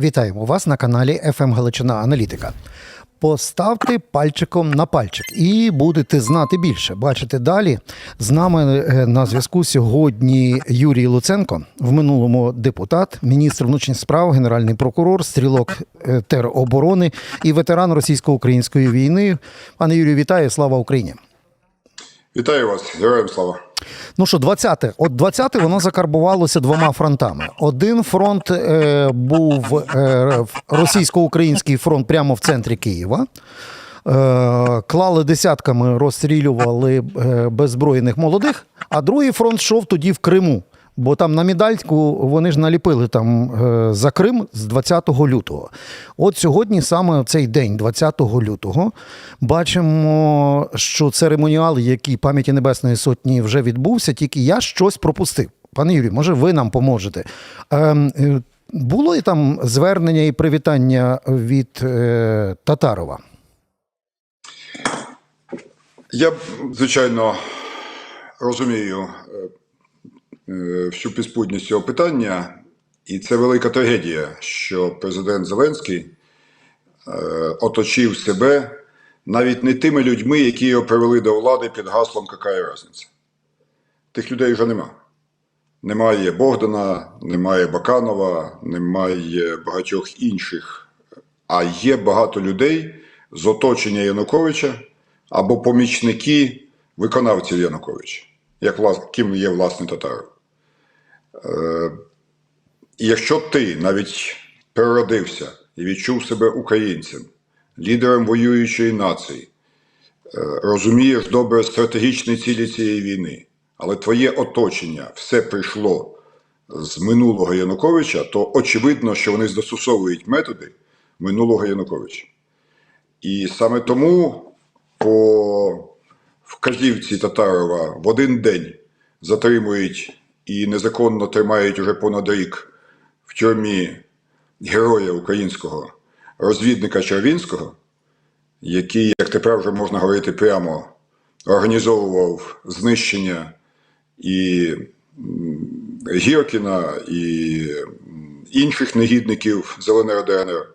Вітаємо вас на каналі FM Галичина Аналітика. Поставте пальчиком на пальчик і будете знати більше. Бачите далі. З нами е, на зв'язку сьогодні Юрій Луценко, в минулому депутат, міністр внутрішніх справ, генеральний прокурор, стрілок е, тероборони і ветеран російсько-української війни. Пане Юрію, вітаю! Слава Україні! Вітаю вас, героям слава. Ну що, 20-те. От 20-те воно закарбувалося двома фронтами. Один фронт е, був е, російсько-український фронт прямо в центрі Києва. Е, клали десятками, розстрілювали е, беззбройних молодих, а другий фронт йшов тоді в Криму. Бо там на медальку вони ж наліпили там е, за Крим з 20 лютого. От сьогодні, саме цей день, 20 лютого, бачимо, що церемоніал, який пам'яті Небесної Сотні вже відбувся, тільки я щось пропустив. Пане Юрію, може, ви нам поможете. Ем, е, було і там звернення і привітання від е, Татарова? Я, звичайно, розумію всю підспутність цього питання, і це велика трагедія, що президент Зеленський е, оточив себе навіть не тими людьми, які його привели до влади під гаслом «Какая різниця?». Тих людей вже нема. Немає Богдана, немає Баканова, немає багатьох інших. А є багато людей з оточення Януковича або помічники виконавців Януковича, як ким є власне Татаров. Е... Якщо ти навіть переродився і відчув себе українцем, лідером воюючої нації, е... розумієш добре стратегічні цілі цієї війни, але твоє оточення все прийшло з минулого Януковича, то очевидно, що вони застосовують методи минулого Януковича. І саме тому по вказівці Татарова в один день затримують і незаконно тримають уже понад рік в тюрмі героя українського розвідника Червінського, який, як тепер вже можна говорити прямо, організовував знищення і Гіркіна, і інших негідників з ЛНР ДНР.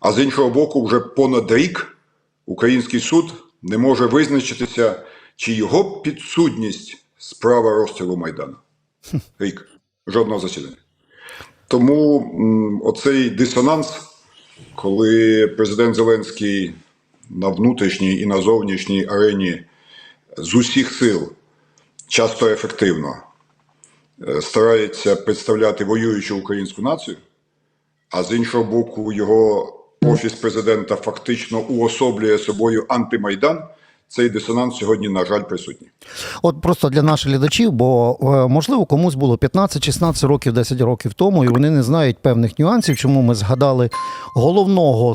А з іншого боку, вже понад рік український суд не може визначитися, чи його підсудність справа розстрілу Майдану. Рік. Жодного засідання. Тому оцей дисонанс, коли президент Зеленський на внутрішній і на зовнішній арені з усіх сил часто ефективно е, старається представляти воюючу українську націю, а з іншого боку, його офіс президента фактично уособлює собою антимайдан. Цей дисонанс сьогодні, на жаль, присутній. От просто для наших глядачів, бо е, можливо комусь було 15-16 років, 10 років тому, і вони не знають певних нюансів, чому ми згадали головного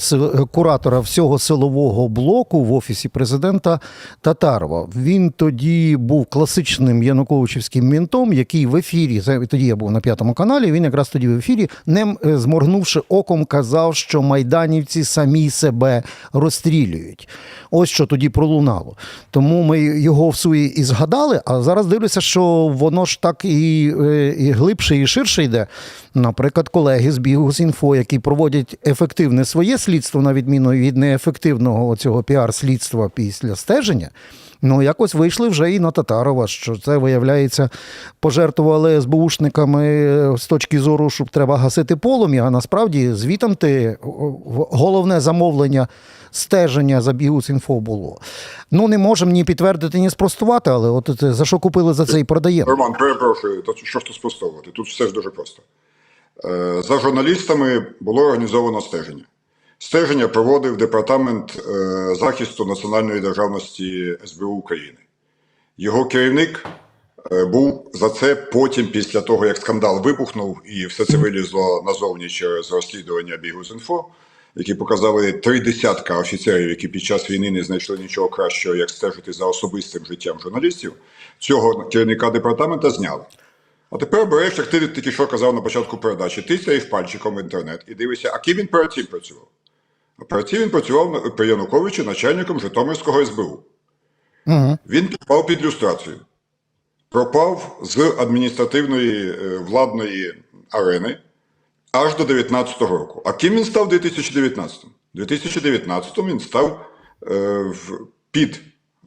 куратора всього силового блоку в офісі президента Татарова. Він тоді був класичним януковичівським мінтом, який в ефірі тоді я був на п'ятому каналі. Він якраз тоді в ефірі, не е, зморгнувши оком, казав, що майданівці самі себе розстрілюють. Ось що тоді пролунало. Тому ми його в суї і згадали. А зараз дивлюся, що воно ж так і, е, і глибше, і ширше йде. Наприклад, колеги з Бігус.Інфо, які проводять ефективне своє слідство, на відміну від неефективного цього піар-слідства після стеження. Ну, якось вийшли вже і на Татарова, що це, виявляється, пожертвували СБУшниками з точки зору, що треба гасити полум'я, а насправді звітом ти головне замовлення стеження за Бігус.Інфо було. Ну, не можемо ні підтвердити, ні спростувати, але от за що купили, за це і продаємо. Роман, перепрошую, то що ж тут спростовувати? Тут все ж дуже просто. Е, За журналістами було організовано стеження. Стеження проводив Департамент е, захисту національної державності СБУ України. Його керівник е, був за це потім, після того, як скандал вибухнув, і все це вилізло назовні через розслідування Бігус.Інфо, які показали три десятка офіцерів, які під час війни не знайшли нічого кращого, як стежити за особистим життям журналістів. Цього керівника департамента зняли. А тепер береш, як ти тільки що казав на початку передачі, ти тисяєш пальчиком в інтернет і дивишся, а ким він перед цим працював. Цим він працював при Януковичі начальником Житомирського СБУ. Угу. Він попав під люстрацію, пропав з адміністративної е, владної арени аж до 2019 року. А ким він став у 2019? У 2019-му він став е, під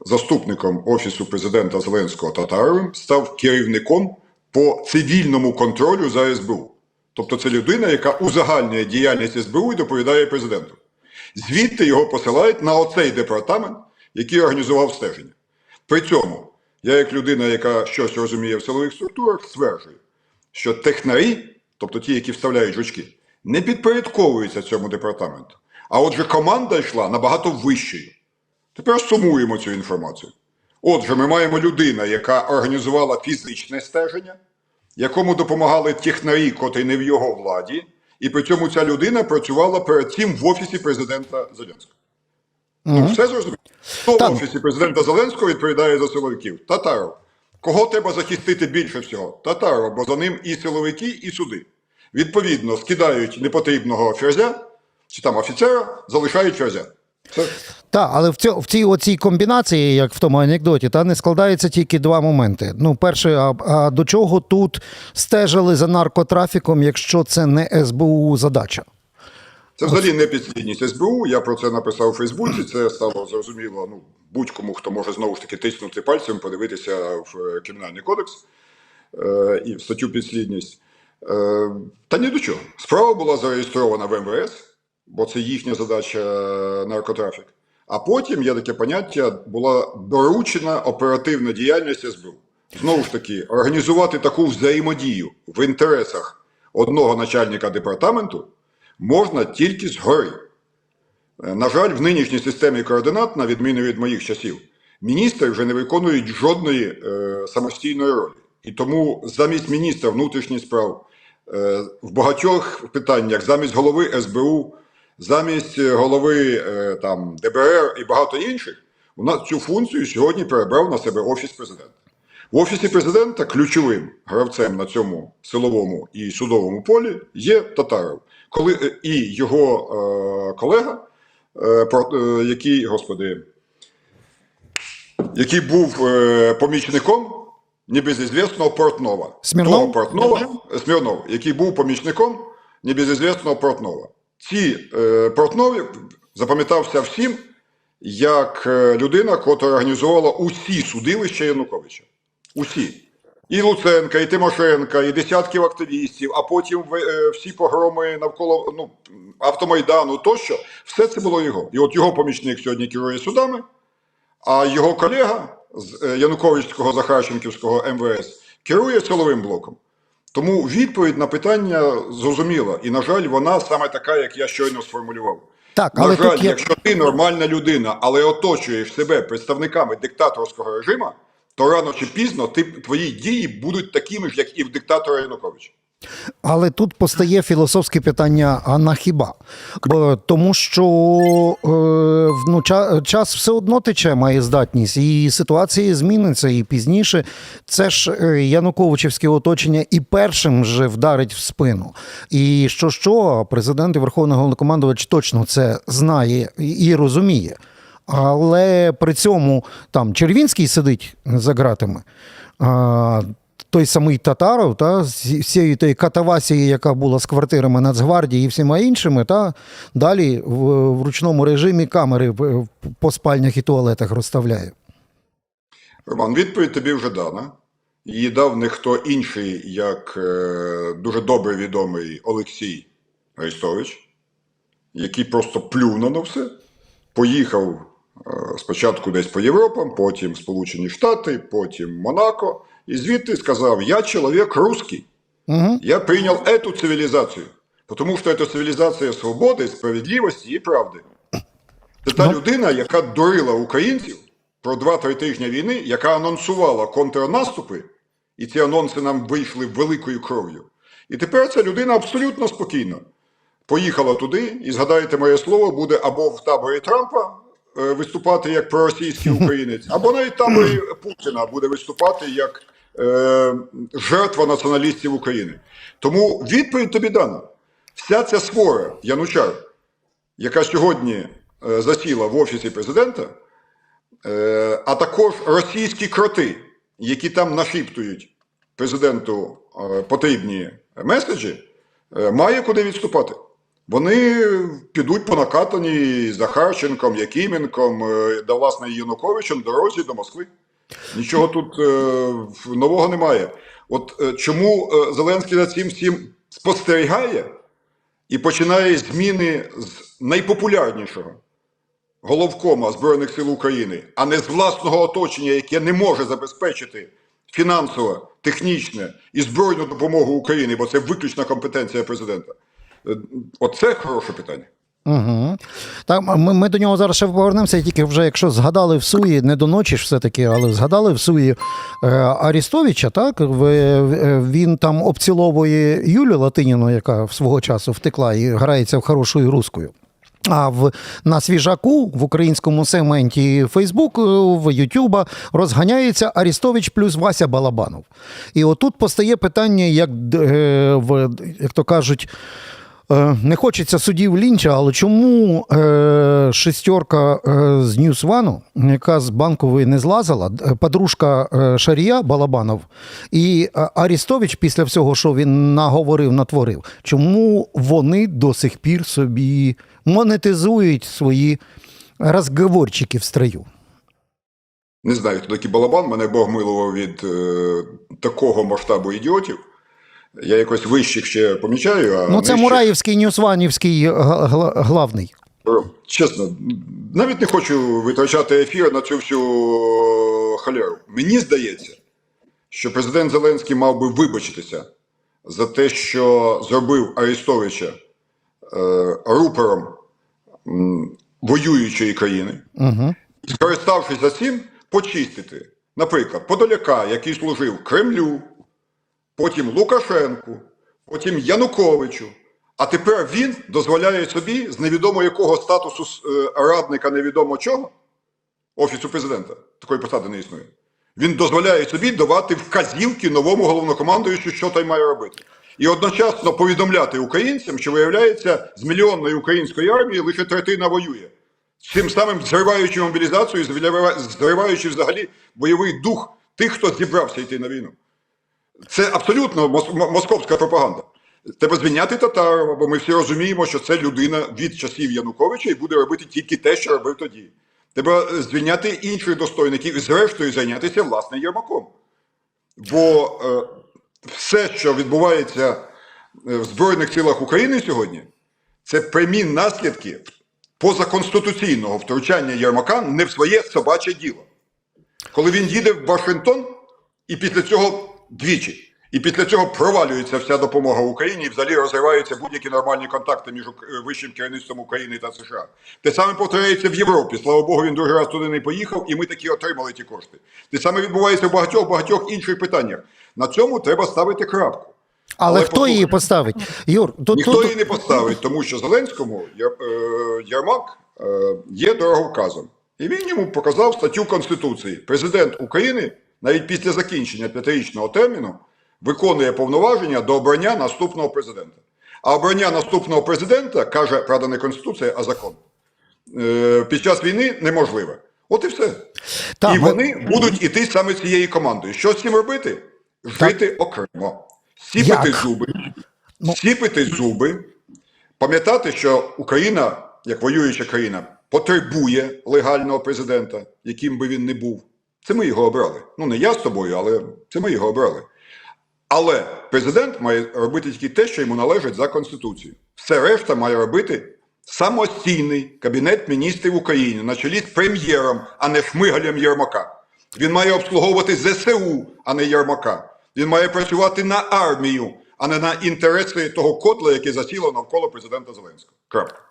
заступником Офісу президента Зеленського Татаровим, став керівником по цивільному контролю за СБУ. Тобто це людина, яка узагальнює діяльність СБУ і доповідає президенту. Звідти його посилають на оцей департамент, який організував стеження. При цьому, я, як людина, яка щось розуміє в силових структурах, стверджую, що технарі, тобто ті, які вставляють жучки, не підпорядковуються цьому департаменту. А отже, команда йшла набагато вищою. Тепер сумуємо цю інформацію. Отже, ми маємо людину, яка організувала фізичне стеження, якому допомагали технарі, котрі не в його владі, і при цьому ця людина працювала перед цим в офісі президента Зеленського. Ну, все зрозуміло. Хто Там. в офісі президента Зеленського відповідає за силовиків? Татаров. Кого треба захистити більше всього? Татаров, бо за ним і силовики, і суди. Відповідно, скидають непотрібного ферзя, чи там офіцера, залишають ферзя. Так, але в, цьо, в цій оцій комбінації, як в тому анекдоті, та не складається тільки два моменти. Ну, перше, а, а до чого тут стежили за наркотрафіком, якщо це не СБУ задача? Це взагалі не підслідність СБУ. Я про це написав у Фейсбуці. Це стало зрозуміло ну, будь-кому, хто може знову ж таки тиснути пальцем, подивитися в е, Кримінальний кодекс е, і в статтю підслідність. Е, та ні до чого. Справа була зареєстрована в МВС, бо це їхня задача е, наркотрафік. А потім є таке поняття, була доручена оперативна діяльність СБУ. Знову ж таки, організувати таку взаємодію в інтересах одного начальника департаменту можна тільки згори. Е, На жаль, в нинішній системі координат, на відміну від моїх часів, міністри вже не виконують жодної е, самостійної ролі. І тому замість міністра внутрішніх справ е, в багатьох питаннях, замість голови СБУ, замість голови е, там, ДБР і багато інших, у нас цю функцію сьогодні перебрав на себе Офіс президента. В Офісі президента ключовим гравцем на цьому силовому і судовому полі є Татаров, коли е, і його е, колега, е, про- е, який, господи, який був е, помічником небезізвісного Портнова. Смірнов? Того Портнова, Смірнов, який був помічником небезізвісного Портнова. Ці е, Портнові запам'ятався всім як е, людина, котра організувала усі судилища Януковича. Усі. І Луценка, і Тимошенка, і десятків активістів, а потім е, всі погроми навколо ну, автомайдану тощо, все це було його. І от його помічник сьогодні керує судами, а його колега з е, Януковичського Захарченківського МВС керує силовим блоком. Тому відповідь на питання зрозуміла. І, на жаль, вона саме така, як я щойно сформулював. Так, На але жаль, тут є. якщо ти нормальна людина, але оточуєш себе представниками диктаторського режиму, то рано чи пізно ти, твої дії будуть такими ж, як і в диктатора Януковича. Але тут постає філософське питання: а на хіба? Тому що е, ну, час все одно тече, має здатність, і ситуація зміниться. І пізніше це ж е, Януковичівське оточення і першим же вдарить в спину. І що що, президент і Верховний головнокомандувач точно це знає і розуміє. Але при цьому там Червінський сидить за ґратами. Той самий Татаров, та, з всією тією катавасією, яка була з квартирами Нацгвардії і всіма іншими, та далі в, в ручному режимі камери по спальнях і туалетах розставляє. Роман, відповідь тобі вже дана. Її дав не хто інший, як е, дуже добре відомий Олексій Арестович, який просто плюнув на все, поїхав е, спочатку десь по Європам, потім Сполучені Штати, потім Монако, і звідти сказав: Я чоловік русский. Угу. Я принял эту цивилизацию, потому что это цивілізація свободи, справедливості і правди. Це та Ну. людина, яка дурила українців про 2-3 тижні війни, яка анонсувала контрнаступи, і ці анонси нам вийшли великою кров'ю. І тепер ця людина абсолютно спокійно поїхала туди, і згадайте моє слово, буде або в таборі Трампа е, виступати як проросійський українець, або навіть в таборі Путіна буде виступати як е, жертва націоналістів України. Тому відповідь тобі дана. Вся ця свора Янучар, яка сьогодні е, засіла в офісі президента, е, а також російські кроти, які там нашіптують президенту потрібні меседжі, має куди відступати. Вони підуть по накатаній Захарченком, Якименком, е, да, власне, Януковичем дорозі до Москви. Нічого тут е, нового немає. От е, чому е, Зеленський за цим всім спостерігає і починає зміни з найпопулярнішого головкома Збройних сил України, а не з власного оточення, яке не може забезпечити фінансово, технічне і збройну допомогу Україні, бо це виключна компетенція президента. Е, Оце хороше питання. Угу. Так, ми, ми до нього зараз ще повернемося, тільки вже якщо згадали в Суї, не до ночі ж все-таки, але згадали в Суї е, Арістовича, так? В, він там обціловує Юлю Латиніну, яка свого часу втекла і грається в хорошою рускою. А в на свіжаку в українському сегменті Фейсбук, в Ютуба розганяється Арістович плюс Вася Балабанов. І отут постає питання, як, е, в, як то кажуть, Не хочеться судів лінча, але чому е, шестерка е, з Ньюс Вану, яка з банкової не злазила, подружка е, Шарія Балабанов і е, Арістович після всього, що він наговорив, натворив, чому вони до сих пір собі монетизують свої розговорчики в строю? Не знаю, хто такий балабан, мене Бог милував від е, такого масштабу ідіотів. Я якось вищих ще помічаю, а Ну, це нижчих- Мураївський, Ньюсванівський гла- главний. Чесно, навіть не хочу витрачати ефір на цю всю халяру. Мені здається, що президент Зеленський мав би вибачитися за те, що зробив Арестовича е, рупором воюючої країни, Угу. скориставшись за цим, почистити, наприклад, Подоляка, який служив Кремлю, потім Лукашенку, потім Януковичу. А тепер він дозволяє собі з невідомо якого статусу е, радника невідомо чого, Офісу президента, такої посади не існує. Він дозволяє собі давати вказівки новому головнокомандуючу, що той має робити. І одночасно повідомляти українцям, що виявляється, з мільйонної української армії лише третина воює. Цим самим зриваючи мобілізацію, зриваючи взагалі бойовий дух тих, хто зібрався йти на війну. Це абсолютно московська пропаганда. Треба звільняти Татарова, бо ми всі розуміємо, що це людина від часів Януковича і буде робити тільки те, що робив тоді. Треба е, звільняти інших достойників і, зрештою, зайнятися власне Єрмаком. Бо е, все, що відбувається е, в Збройних силах України сьогодні, це прямі наслідки позаконституційного втручання Єрмака не в своє собаче діло. Коли він їде в Вашингтон, і після цього двічі. І після цього провалюється вся допомога Україні і взагалі розриваються будь-які нормальні контакти між е, вищим керівництвом України та США. Те саме повторяється в Європі. Слава Богу, він другий раз туди не поїхав, і ми таки отримали ті кошти. Те саме відбувається в багатьох багатьох інших питаннях. На цьому треба ставити крапку. Але, Але хто її поставить? Юр, тут, Ніхто тут, її не поставить, тому що Зеленському Яр- е, Ярмак е, є дороговказом. І він йому показав статтю Конституції. Президент України навіть після закінчення п'ятирічного терміну виконує повноваження до обрання наступного президента. А обрання наступного президента, каже, правда, не Конституція, а закон, е, під час війни неможливе. От і все. Так, і ми- вони будуть іти саме цією командою. Що з цим робити? Жити окремо, сіпати Як? зуби, Ну. сіпати зуби, пам'ятати, що Україна, як воююча країна, потребує легального президента, яким би він не був. Це ми його обрали. Ну, не я з тобою, але це ми його обрали. Але президент має робити тільки те, що йому належить за Конституцією. Все решта має робити самостійний кабінет міністрів України на чолі з прем'єром, а не шмигалем Єрмака. Він має обслуговувати ЗСУ, а не Єрмака. Він має працювати на армію, а не на інтереси того котла, яке засіло навколо президента Зеленського. Крапка.